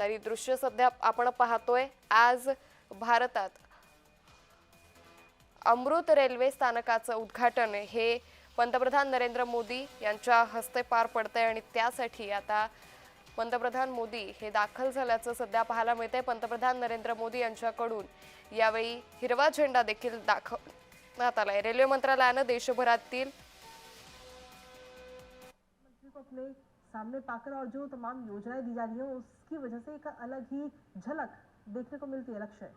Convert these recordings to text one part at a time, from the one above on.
तरी दृश्य सध्या आपण पाहतोय. आज भारतात अमृत रेल्वे स्थानकाचं उद्घाटन हे पंतप्रधान नरेंद्र मोदी यांच्या हस्ते पार पडतंय आणि त्यासाठी आता पंतप्रधान मोदी हे दाखल झाल्याचं सध्या पाहायला मिळतंय. पंतप्रधान नरेंद्र मोदी यांच्याकडून यावेळी हिरवा झेंडा देखील दाखवण्यात आलाय. रेल्वे मंत्रालयानं देशभरातील सामने पाकर और जो तमाम योजनाएँ दी जा रही हैं, उसकी वजह से एक अलग ही झलक देखने को मिलती है, लक्ष्य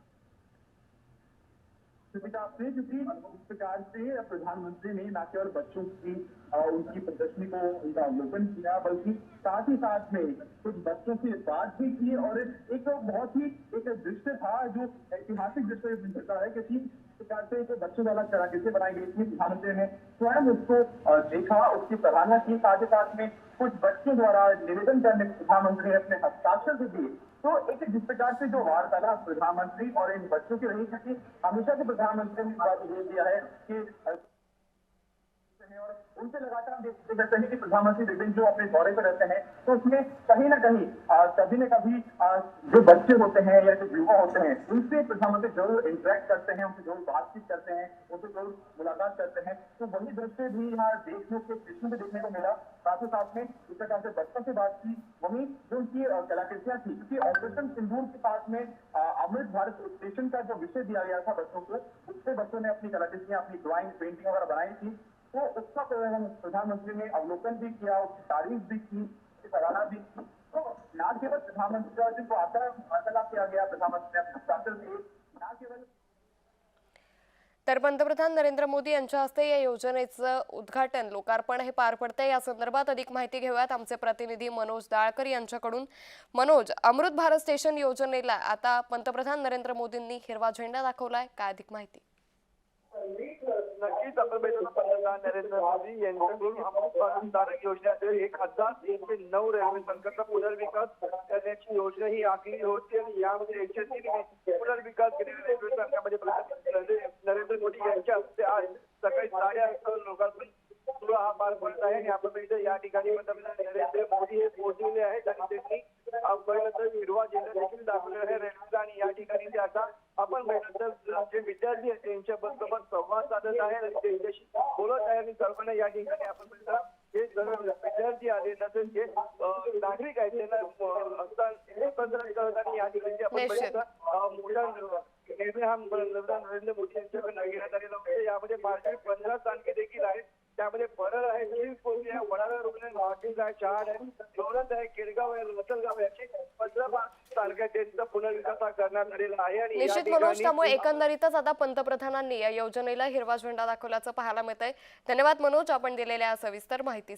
आपने क्योंकि इस प्रकार से प्रधानमंत्री ने न केवल बच्चों की उनकी प्रदर्शनी को उनका अवलोकन किया, बल्कि साथ ही साथ में कुछ बच्चों से बात भी की और एक बहुत ही एक दृश्य था जो ऐतिहासिक दृश्य सकता है क्योंकि इस हैं से एक बच्चों वाला कैसे बनाई गई थी प्रधानमंत्री ने स्वयं उसको देखा, उसकी सराहना की। साथ ही साथ में कुछ बच्चों द्वारा निवेदन करने को प्रधानमंत्री ने अपने हस्ताक्षर भी दिए। तो एक जिस प्रकार से जो वार्तालाप प्रधानमंत्री और इन बच्चों की रही थी, हमेशा से प्रधानमंत्री ने बात को दिया है कि हैं और उनसे लगातार हम देखते रहते हैं कि प्रधानमंत्री विभिन्न जो अपने दौरे पर रहते हैं तो उसमें कहीं ना कहीं कभी न कभी जो बच्चे होते हैं या जो युवा होते हैं, उनसे प्रधानमंत्री ज़रूर इंटरेक्ट करते हैं, उनसे ज़रूर बातचीत करते हैं, उनसे ज़रूर मुलाकात करते हैं। तो वही दृश्य भी यहाँ देखने को कृष्ण में देखने को मिला। साथ ही साथ में इस प्रकार से बच्चों से बात की, वही जो उनकी कलाकृतियाँ थी क्योंकि ऑपरेशन सिंदूर के पास में अमृत भारत स्टेशन का जो विषय दिया गया था बच्चों को, उससे बच्चों ने अपनी कलाकृतियाँ, अपनी ड्राइंग पेंटिंग वगैरह बनाई थी। तो उसका प्रधानमंत्री ने अवलोकन भी किया उसकी तारीफ भी की उसकी सराहना भी की। तो न केवल प्रधानमंत्री का जो आता वार्तालाप किया गया प्रधानमंत्री ने अपने हस्ताक्षर दिए न केवल तर पंतप्रधान नरेंद्र मोदी यांच्या हस्ते या योजनेचं उद्घाटन लोकार्पण हे पार पडतंय. या संदर्भात अधिक माहिती घेऊयात आमचे प्रतिनिधी मनोज दाळकर यांच्याकडून. मनोज अमृत भारत स्टेशन योजनेला आता पंतप्रधान नरेंद्र मोदींनी हिरवा झेंडा दाखवलाय. काय अधिक माहिती? नक्कीच पंतप्रधान नरेंद्र मोदी यांच्याकडून भारत स्थानक योजनेतील एक हज़ार तीनशे नऊ रेल्वे संघाचा पुनर्विकास करण्याची योजना ही आखली होती आणि यामध्ये एकशे तीन पुनर्विकास रेल्वे संघामध्ये नरेंद्र मोदी यांच्या हस्ते आज सकाळी साडेआठ लोकांपर्यंत सोहळा हा पार पडत आहे. आणि आपण बघितलं या ठिकाणी पंतप्रधान नरेंद्र मोदी हे पोहोचलेले आहेत आणि त्यांनी तर हिरवा झेंडा देखील दाखवलेला आहे. रेल्वेचा आणि या ठिकाणी ते आता आपण तर जे विद्यार्थी आहेत त्यांच्याबरोबर संवाद साधत आहे आणि त्यांच्याशी बोलत आहे आणि सर्वांना या ठिकाणी आपण हे सर्व विद्यार्थी आले तसेच जे नागरिक आहेत त्यांना अ, हस्तांतरण हस्तांतरण करत आणि या ठिकाणी आपण मोठा निर्णय हा पंतप्रधान नरेंद्र मोदी यांच्याकडे घेण्यात आलेला होता. यामध्ये भारतीय पंधरा स्थानके देखील आहेत. त्यामध्ये परळ आहे निळी पोली आहे वडाळा रुग्ण आहे वाटेज आहे शहाड आहे लोणंद आहे केडगाव आहे रतलगाव आहे पंधरा स्थानके त्यांचा पुनर्विकास करण्यात आलेला आहे आणि या निश्चित मनोज त्यामुळे एकंदरीतच आता पंतप्रधानांनी या योजनेला हिरवा झेंडा दाखवल्याचं पाहायला मिळतंय. धन्यवाद मनोज आपण दिलेल्या सविस्तर माहितीसाठी.